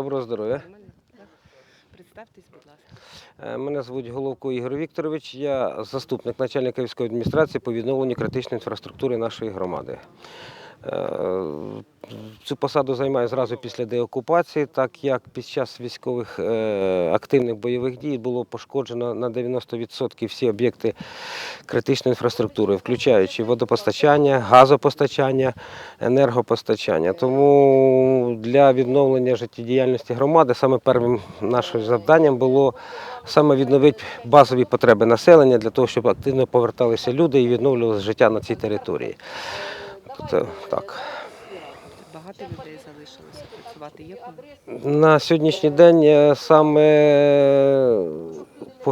Доброго здоров'я. Представтесь, будь ласка. Е, Мене звуть Головко Ігор Вікторович. Я заступник начальника військової адміністрації по відновленню критичної інфраструктури нашої громади. Е, Цю посаду займаю зразу після деокупації, так як під час військових е, активних бойових дій було пошкоджено на 90% всі об'єкти критичної інфраструктури, включаючи водопостачання, газопостачання, енергопостачання. Тому для відновлення життєдіяльності громади саме першим нашим завданням було саме відновити базові потреби населення для того, щоб активно поверталися люди і відновлювалося життя на цій території. Тобто, так. Багато людей залишилося працювати. Є? На сьогоднішній день е, саме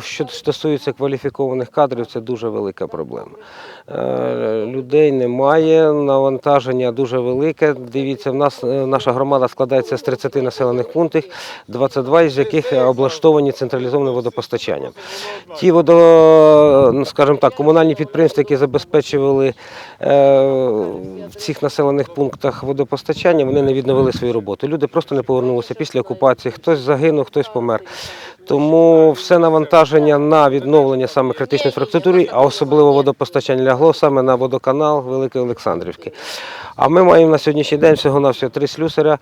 що стосується кваліфікованих кадрів, це дуже велика проблема. Е, Людей немає, навантаження дуже велике. Дивіться, в нас е, наша громада складається з 30 населених пунктів, 22 із яких облаштовані централізованим водопостачанням. Ті водо, ну, скажімо так, комунальні підприємства, які забезпечували е, в цих населених пунктах водопостачання, вони не відновили свою роботу. Люди просто не повернулися після окупації. Хтось загинув, хтось помер. Тому все навантаження на відновлення саме критичної інфраструктури, а особливо водопостачання лягло саме на водоканал Великої Олександрівки. А ми маємо на сьогоднішній день всього на всього три слюсаря,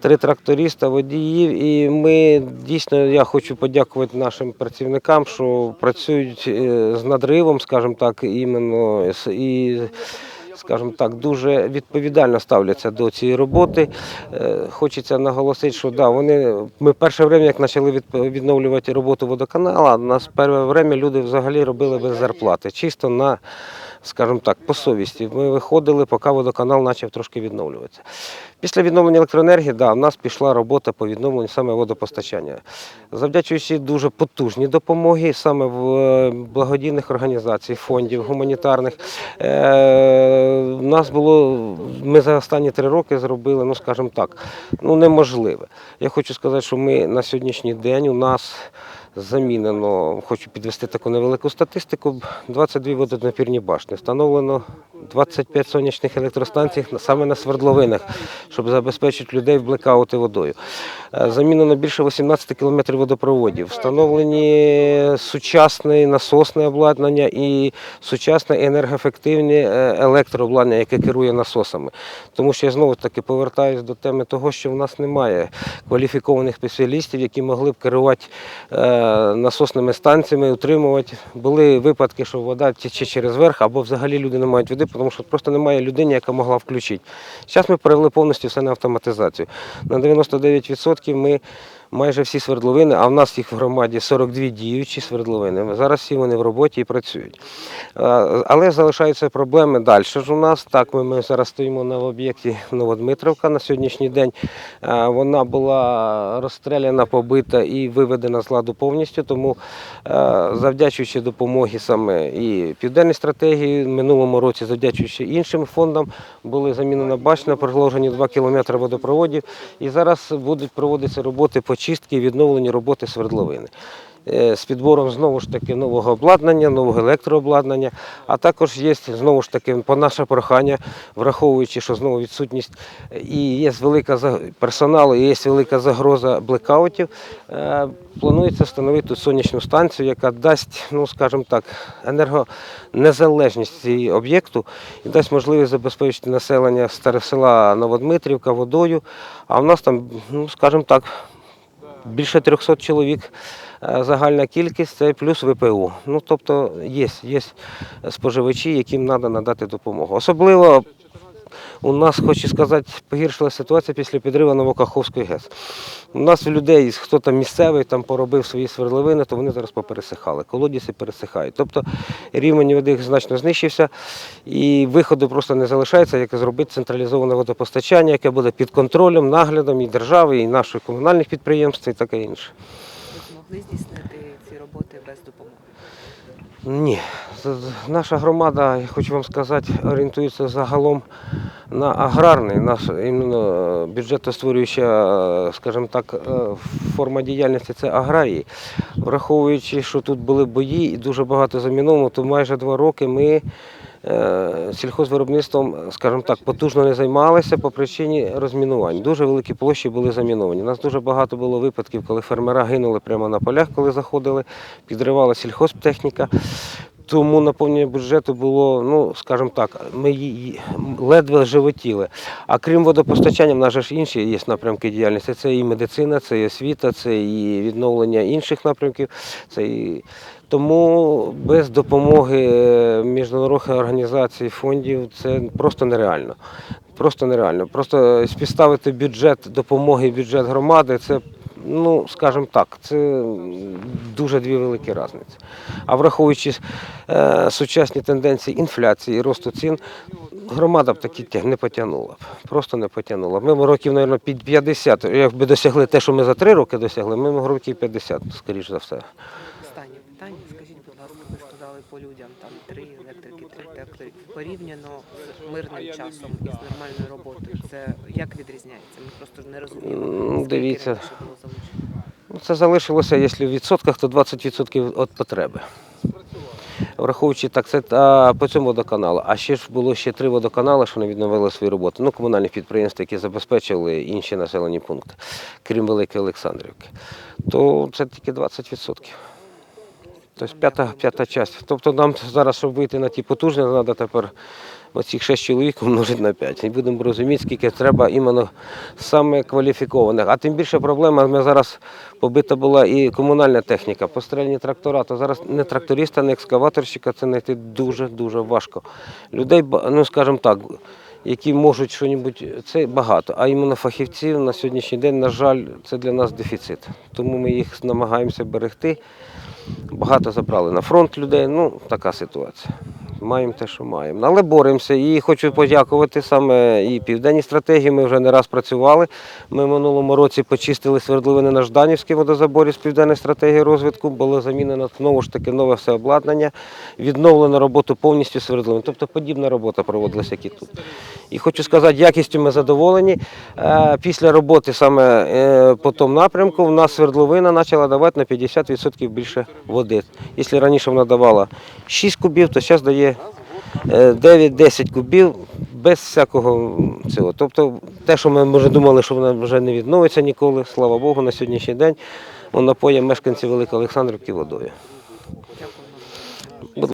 три тракториста, водіїв. І ми дійсно я хочу подякувати нашим працівникам, що працюють е, з надривом, скажімо так, іменно і. Скажімо так, дуже відповідально ставляться до цієї роботи. Е, Хочеться наголосити, що да, вони ми перше время, як почали відновлювати роботу водоканалу, нас перше время люди взагалі робили без зарплати, чисто на, скажімо так, по совісті. Ми виходили, поки водоканал почав трошки відновлюватися. Після відновлення електроенергії, да, в нас пішла робота по відновленню саме водопостачання. Завдячуючи дуже потужній допомоги саме в е, благодійних організацій, фондів, гуманітарних. Е, у нас було, ми за останні три роки зробили, ну скажімо так, ну неможливе. Я хочу сказати, що ми на сьогоднішній день у нас замінено, хочу підвести таку невелику статистику, 22 водонапірні башни. Встановлено 25 сонячних електростанцій саме на свердловинах, щоб забезпечити людей в блекаути водою. Е, Замінено більше 18 кілометрів водопроводів. Встановлені сучасне насосне обладнання і сучасне енергоефективне е, електрообладнання, яке керує насосами. Тому що я знову таки повертаюся до теми того, що в нас немає кваліфікованих спеціалістів, які могли б керувати е, насосними станціями, утримувати. Були випадки, що вода тече через верх, або взагалі люди не мають води, тому що просто немає людини, яка могла включити. Зараз ми перевели повністю все на автоматизацію. На 99% ми майже всі свердловини, а в нас їх в громаді 42 діючі свердловини. Зараз всі вони в роботі і працюють. Е, Але залишаються проблеми далі ж у нас. Так, ми, ми зараз стоїмо на об'єкті Новодмитровка на сьогоднішній день. Е, Вона була розстріляна, побита і виведена з ладу повністю. Тому, е, завдячуючи допомоги саме і південній стратегії, в минулому році, завдячуючи іншим фондам, були замінена башня, проложені 2 кілометри водопроводів. І зараз будуть проводитися роботи по чистці і відновленню роботи свердловини. Е, З підбором знову ж таки нового обладнання, нового електрообладнання, а також є знову ж таки по наше прохання, враховуючи, що знову відсутність і є велика персоналу, і є велика загроза блекаутів. е, Планується встановити сонячну станцію, яка дасть, ну скажімо так, енергонезалежність цієї об'єкту і дасть можливість забезпечити населення старе села Новодмитрівка водою. А в нас там, ну скажімо так, більше 300 чоловік е, загальна кількість, це плюс ВПУ. Ну, тобто є, є споживачі, яким треба надати допомогу. Особливо у нас, хочу сказати, погіршила ситуація після підриву Новокаховської ГЕС. У нас у людей, хто там місцевий, там поробив свої свердловини, то вони зараз попересихали. Колодязі пересихають. Тобто рівень води значно знищився, і виходу просто не залишається, як зробити централізоване водопостачання, яке буде під контролем, наглядом і держави, і наших комунальних підприємств, і таке інше. Ви змогли здійснити ці роботи без допомоги? Ні, наша громада, я хочу вам сказати, орієнтується загалом на аграрний, наш іменно е, бюджетостворююча, е, скажімо так, е, форма діяльності це аграрії. Враховуючи, що тут були бої і дуже багато заміновано, то майже два роки ми сільхозвиробництвом, скажімо так, потужно не займалися по причині розмінувань. Дуже великі площі були заміновані. У нас дуже багато було випадків, коли фермера гинули прямо на полях, коли заходили, підривала сільхозтехніка. Тому наповнення бюджету було, ну скажімо так, ми ледве животіли. А крім водопостачання, в нас ж інші є напрямки діяльності. Це і медицина, це і освіта, це і відновлення інших напрямків. Це і... Тому без допомоги е, міжнародних організацій, фондів це просто нереально. Просто нереально. Просто співставити бюджет допомоги, бюджет громади це, ну скажімо так, це дуже дві великі різниці. А враховуючи е, сучасні тенденції інфляції і росту цін, громада б такі не потягнула б. Просто не потягнула. Ми років, мабуть, під 50, якби досягли те, що ми за три роки досягли, ми років 50, скоріш за все. Останнє питання. Скажіть, будь ласка, ви додали по людям там три електрики, три трактори. Порівняно з мирним часом і з нормальною роботою. Це як відрізняється? Ми просто ж не розуміємо. Дивіться. було. Ну, Це залишилося, якщо в відсотках, то 20% від потреби. Враховуючи так, це а, по цьому водоканалу. А ще ж було ще три водоканали, що не відновили свою роботу. Ну, комунальні підприємства, які забезпечили інші населені пункти, крім Великої Олександрівки. То це тільки 20%. Тобто п'ята, п'ята частина. Тобто нам зараз, щоб вийти на ті потужні, треба тепер оцих 6 чоловік умножити на 5. І будемо розуміти, скільки треба іменно саме кваліфікованих. А тим більше проблема, ми зараз побита була і комунальна техніка, пострельні трактора. То зараз не тракториста, не екскаваторщика це знайти дуже-дуже важко. Людей, ну скажімо так, які можуть щось, це багато. А іменно фахівців на сьогоднішній день, на жаль, це для нас дефіцит. Тому ми їх намагаємося берегти. Багато забрали на фронт людей. Ну, така ситуація. Маємо те, що маємо. Але боремося. І хочу подякувати саме і південній стратегії. Ми вже не раз працювали. Ми в минулому році почистили свердловини на Жданівській водозаборі з південної стратегії розвитку. Було замінено знову ж таки нове все обладнання, відновлено роботу повністю свердловин. Тобто подібна робота проводилася, як і тут. І хочу сказати, якістю ми задоволені. Е, Після роботи саме е, по тому напрямку в нас свердловина почала давати на 50% більше води. Якщо раніше вона давала 6 кубів, то зараз дає 9-10 кубів без всякого цього. Тобто те, що ми може думали, що вона вже не відновиться ніколи, слава Богу, на сьогоднішній день вона поє мешканців Великої Олександрівки водою.